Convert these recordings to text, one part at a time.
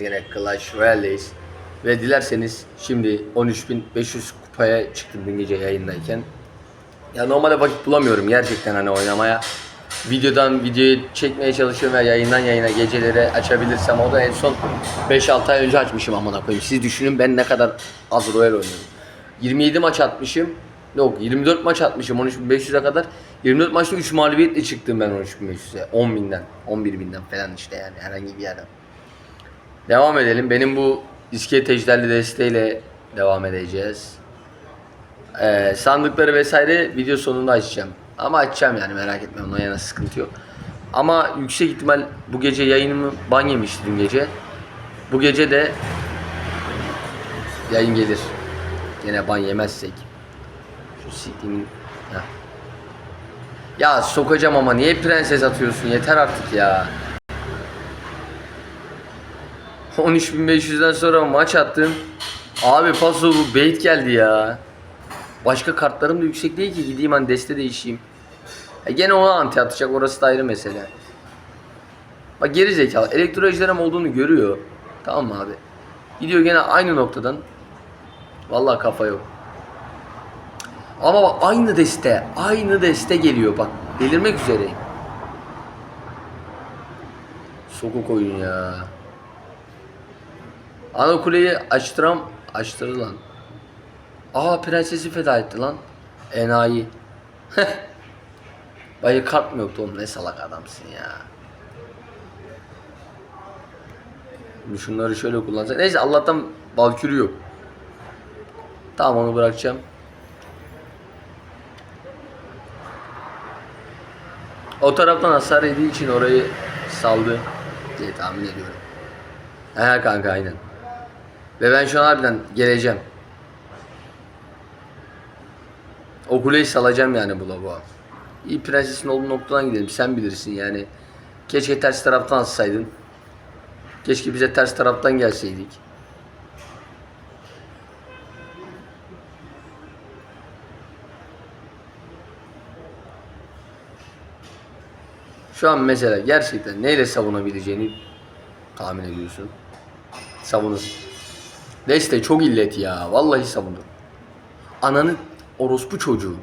Yine Clash Royale'deyiz. Ve dilerseniz şimdi 13.500 kupaya çıktım dün gece yayındayken. Ya normalde vakit bulamıyorum gerçekten hani oynamaya. Videodan videoyu çekmeye çalışıyorum ve yayından yayına geceleri açabilirsem o da en son 5-6 ay önce açmışım amına koyayım. Siz düşünün ben ne kadar az Royal oynuyorum. 27 maç atmışım. Yok 24 maç atmışım 13.500'e kadar. 24 maçta 3 mağlubiyetle çıktım ben 13.500'e. 10.000'den, 11.000'den falan işte yani herhangi bir yerden. Devam edelim. Benim bu iskelet ejderli desteğiyle devam edeceğiz. Ee, sandıkları vesaire video sonunda açacağım. Ama açacağım yani merak etme ona yana sıkıntı yok. Ama yüksek ihtimal bu gece yayınımı ban yemişti dün gece. Bu gece de yayın gelir. Yine ban yemezsek. Şu siktiğimin... Ya sokacağım ama niye prenses atıyorsun yeter artık ya. 13.500'den sonra maç attım. Abi paso bu bait geldi ya. Başka kartlarım da yüksek değil ki gideyim hani deste değişeyim. E gene ona anti atacak orası da ayrı mesele. Bak geri zekalı elektro olduğunu görüyor. Tamam mı abi? Gidiyor gene aynı noktadan. Vallahi kafa yok. Ama bak aynı deste, aynı deste geliyor bak. Delirmek üzereyim. Sokuk oyun ya. Ana kuleyi açtıram açtırdı lan. Aa prensesi feda etti lan. Enayi. Bayı kart mı yoktu oğlum ne salak adamsın ya. Şimdi Şunları şöyle kullansak. Neyse Allah'tan Valkürü yok. Tamam onu bırakacağım. O taraftan hasar yediği için orayı saldı diye tahmin ediyorum. He kanka aynen. Ve ben şu an harbiden geleceğim. O kuleyi salacağım yani bu lavuğa. İyi prensesin olduğu noktadan gidelim. Sen bilirsin yani. Keşke ters taraftan atsaydın. Keşke bize ters taraftan gelseydik. Şu an mesela gerçekten neyle savunabileceğini tahmin ediyorsun. Savunur. Deste çok illet ya. Vallahi savunur. Ananı orospu çocuğu.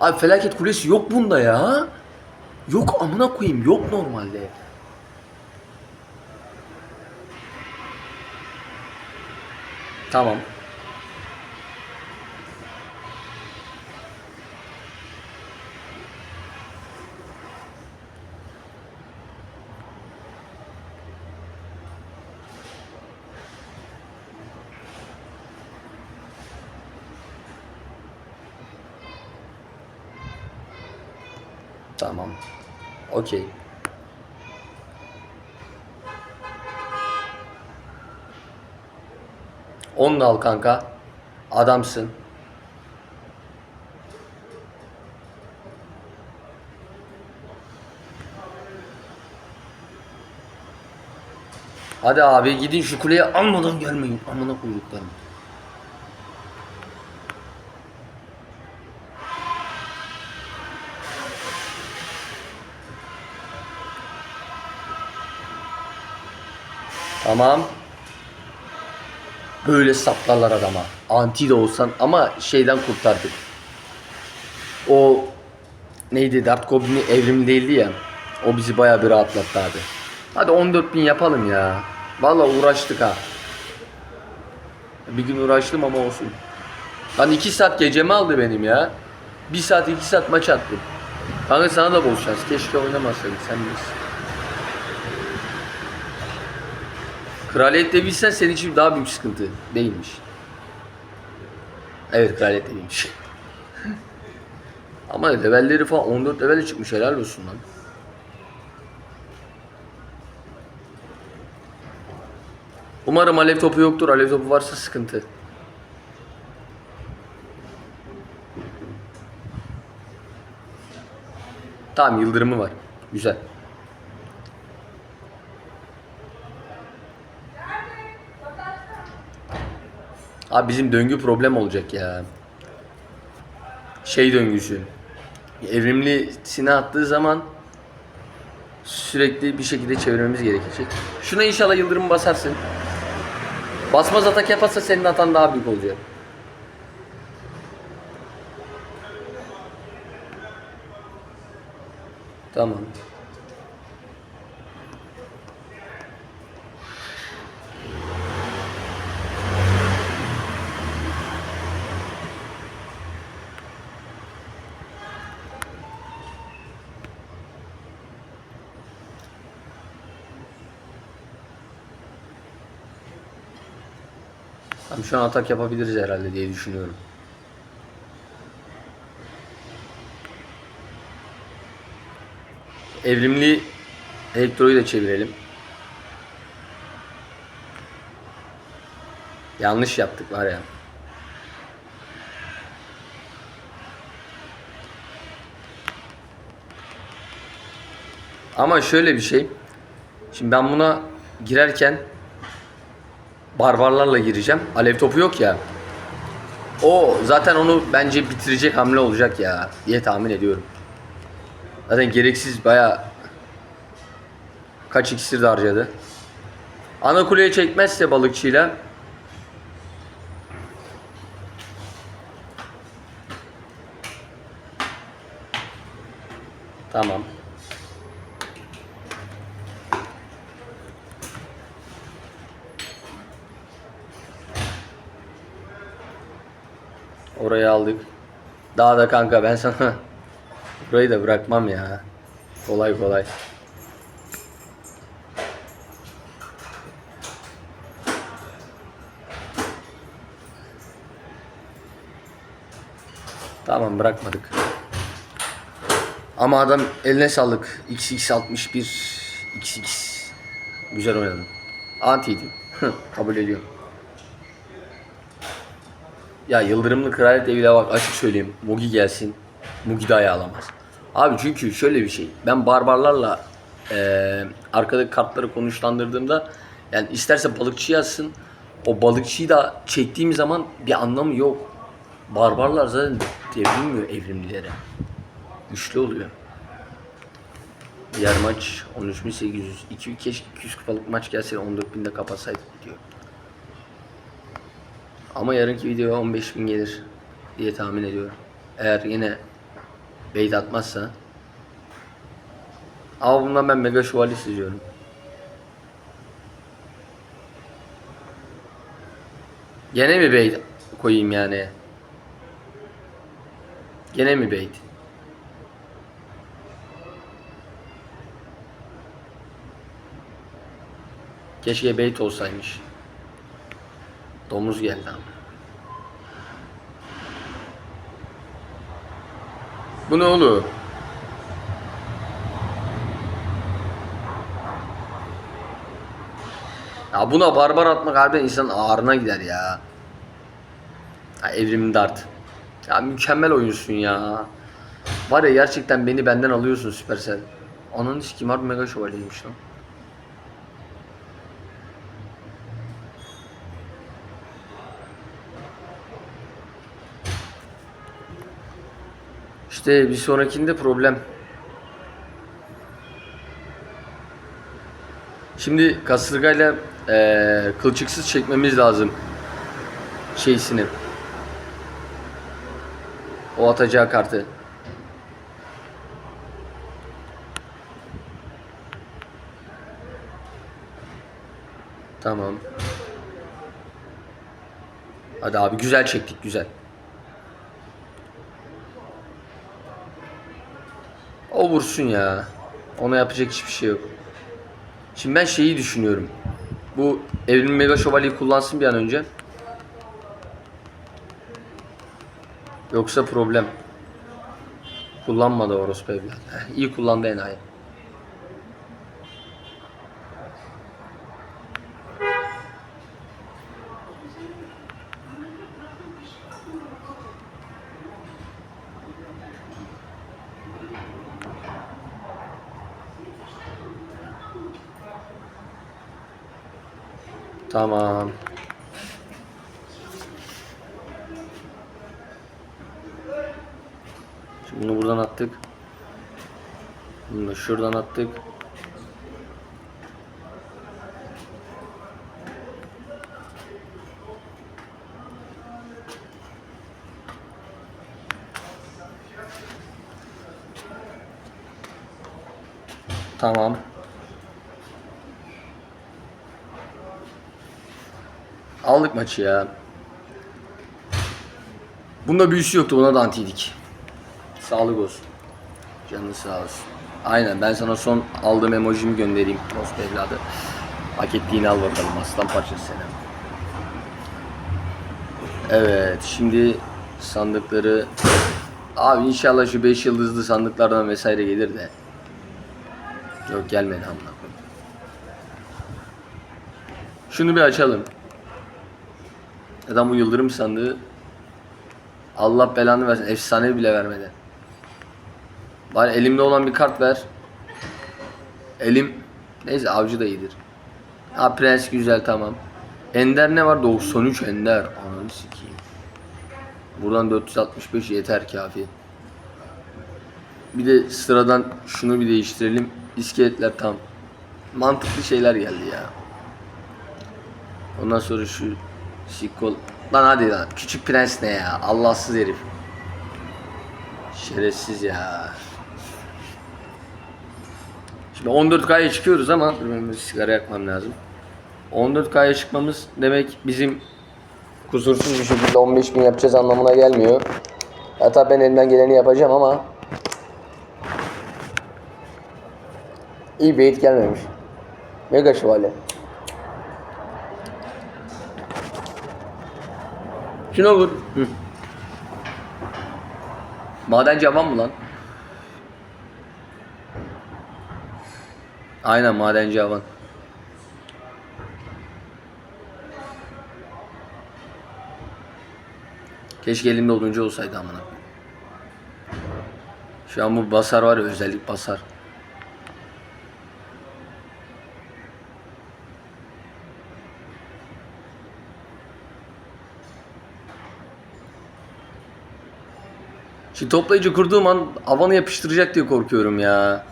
Abi felaket kulesi yok bunda ya. Yok amına koyayım yok normalde. Tamam. Okey. On da al kanka. Adamsın. Hadi abi gidin şu kuleye almadan gelmeyin. Amına koyduklarım. Tamam. Böyle saplarlar adama. Anti de olsan ama şeyden kurtardık. O neydi Dart Goblin'i evrim değildi ya. O bizi bayağı bir rahatlattı abi. Hadi 14 bin yapalım ya. Vallahi uğraştık ha. Bir gün uğraştım ama olsun. Lan 2 saat gecemi aldı benim ya. 1 saat 2 saat maç attım. Kanka sana da bol şans. Keşke oynamasaydık sen bilirsin. Kraliyet de bilsen senin için daha büyük sıkıntı değilmiş. Evet kraliyet de değilmiş. Ama levelleri falan 14 levele çıkmış helal olsun lan. Umarım alev topu yoktur. Alev topu varsa sıkıntı. Tamam yıldırımı var. Güzel. Abi bizim döngü problem olacak ya. Şey döngüsü. Evrimlisine attığı zaman Sürekli bir şekilde çevirmemiz gerekecek. Şuna inşallah yıldırım basarsın. Basmaz atak yaparsa senin atan daha büyük olacak. Tamam. Tamam şu an atak yapabiliriz herhalde diye düşünüyorum. Evrimli elektroyu da çevirelim. Yanlış yaptık var ya. Ama şöyle bir şey. Şimdi ben buna girerken barbarlarla gireceğim. Alev topu yok ya. O zaten onu bence bitirecek hamle olacak ya diye tahmin ediyorum. Zaten gereksiz baya kaç iksir de harcadı. Ana kuleye çekmezse balıkçıyla Tamam. Orayı aldık. Daha da kanka ben sana burayı da bırakmam ya. Kolay kolay. Tamam bırakmadık. Ama adam eline sağlık. XX61 XX. Güzel oynadın. Antiydi. Kabul ediyorum. Ya Yıldırımlı Kraliyet Evi'ne bak açık söyleyeyim. Mugi gelsin. Mugi dahi alamaz. Abi çünkü şöyle bir şey. Ben barbarlarla eee arkadaki kartları konuşlandırdığımda yani isterse balıkçı yazsın. O balıkçıyı da çektiğim zaman bir anlamı yok. Barbarlar zaten devrilmiyor evrimlilere. Güçlü oluyor. Diğer maç 13.800. 2 keşke 200 kupalık maç gelse 14.000'de kapatsaydık diyor. Ama yarınki videoya 15.000 gelir diye tahmin ediyorum. Eğer yine bait atmazsa. Ama bundan ben Mega Şövalye istiyorum. Gene mi bait koyayım yani? Gene mi bait? Keşke bait olsaymış. Domuz geldi ama. Bu ne oğlum? Ya buna barbar atmak harbiden insanın ağrına gider ya. ya evrimin dart. Ya mükemmel oyuncusun ya. Var ya gerçekten beni benden alıyorsun Supercell. Ananı sikim harbi mega şövalyeymiş lan. İşte bir sonrakinde problem. Şimdi kasırgayla eee kılçıksız çekmemiz lazım. Şeysini. O atacağı kartı. Tamam. Hadi abi güzel çektik güzel. O vursun ya. Ona yapacak hiçbir şey yok. Şimdi ben şeyi düşünüyorum. Bu evrim mega şövalyeyi kullansın bir an önce. Yoksa problem. Kullanmadı orospu evlat. İyi kullandı enayi. Tamam. Şimdi bunu buradan attık. Bunu da şuradan attık. Tamam. Aldık maçı ya. Bunda büyüsü yoktu. Buna da antiydik. Sağlık olsun. Canın sağ olsun. Aynen ben sana son aldığım emojimi göndereyim. Dost evladı. Hak ettiğini al bakalım aslan parçası seni. Evet şimdi sandıkları Abi inşallah şu 5 yıldızlı sandıklardan vesaire gelir de. Yok gelmedi amına. Şunu bir açalım. Neden bu yıldırım sandığı Allah belanı versin. Efsane bile vermedi. Bari elimde olan bir kart ver. Elim neyse avcı da iyidir. Ha prens güzel tamam. Ender ne var? 93 Ender. Ananı sikeyim. Buradan 465 yeter kafi. Bir de sıradan şunu bir değiştirelim. İskeletler tam. Mantıklı şeyler geldi ya. Ondan sonra şu Sikol. Lan hadi lan. Küçük prens ne ya? Allahsız herif. Şerefsiz ya. Şimdi 14K'ya çıkıyoruz ama benim bir sigara yakmam lazım. 14K'ya çıkmamız demek bizim kusursuz bir şekilde 15 bin yapacağız anlamına gelmiyor. Hatta ben elimden geleni yapacağım ama iyi bait gelmemiş. Mega şövalye. Şuna vur. Hı. Madenci havan mı lan? Aynen madenci havan. Keşke elimde oduncu olsaydı amına. Şu an bu basar var ya özellik basar. Şu toplayıcı kurduğum an havanı yapıştıracak diye korkuyorum ya.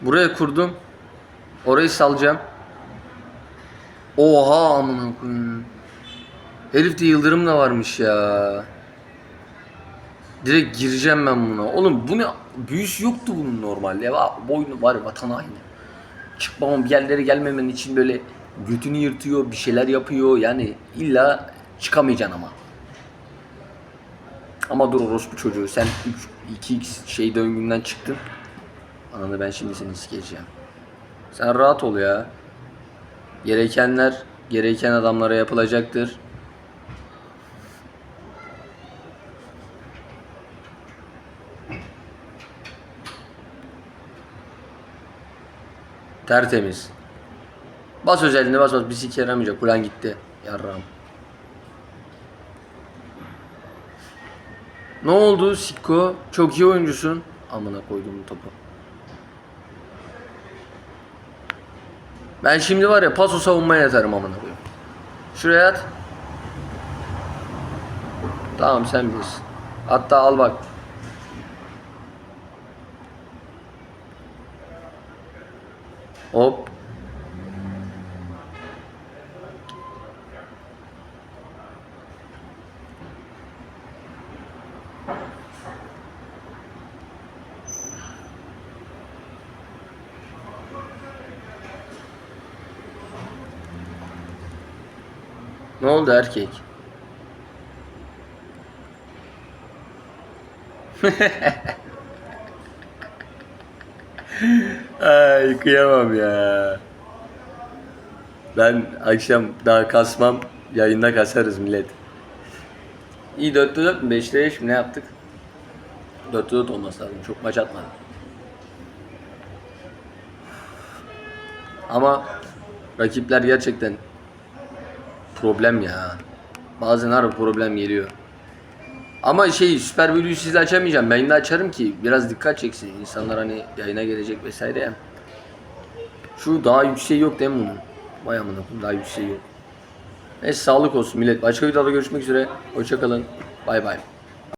Buraya kurdum. Orayı salacağım. Oha amına koyayım. Herifte yıldırım da varmış ya. Direkt gireceğim ben buna. Oğlum bu ne? Büyüsü yoktu bunun normalde. Ya boynu var vatan haini. Çıkmamam bir yerlere gelmemen için böyle götünü yırtıyor, bir şeyler yapıyor. Yani illa çıkamayacaksın ama. Ama dur orospu çocuğu sen 3 2x şey döngünden çıktın. Ananı ben şimdi seni sikeceğim. Sen rahat ol ya. Gerekenler gereken adamlara yapılacaktır. Tertemiz. Bas özelliğine bas bas bir sik yaramayacak. Ulan gitti. Yarram. Ne oldu Sikko? Çok iyi oyuncusun. Amına koydum topu. Ben şimdi var ya paso savunmaya yatarım amına koyayım. Şuraya at. Tamam sen bilirsin. Hatta al bak. Hop. Ne oldu erkek? Ay kıyamam ya. Ben akşam daha kasmam. Yayında kasarız millet. İyi 4'te 4 mü 5'te 5 mi ne yaptık? 4'te 4 olması lazım. Çok maç atmadım. Ama rakipler gerçekten problem ya. Bazen harbi problem geliyor. Ama şey süper bölüyü size açamayacağım. De açarım ki biraz dikkat çeksin. İnsanlar hani yayına gelecek vesaire ya. Şu daha yükseği yok değil mi bunun? Vay amına daha yükseği yok. Neyse sağlık olsun millet. Başka videoda görüşmek üzere. Hoşçakalın. Bay bay.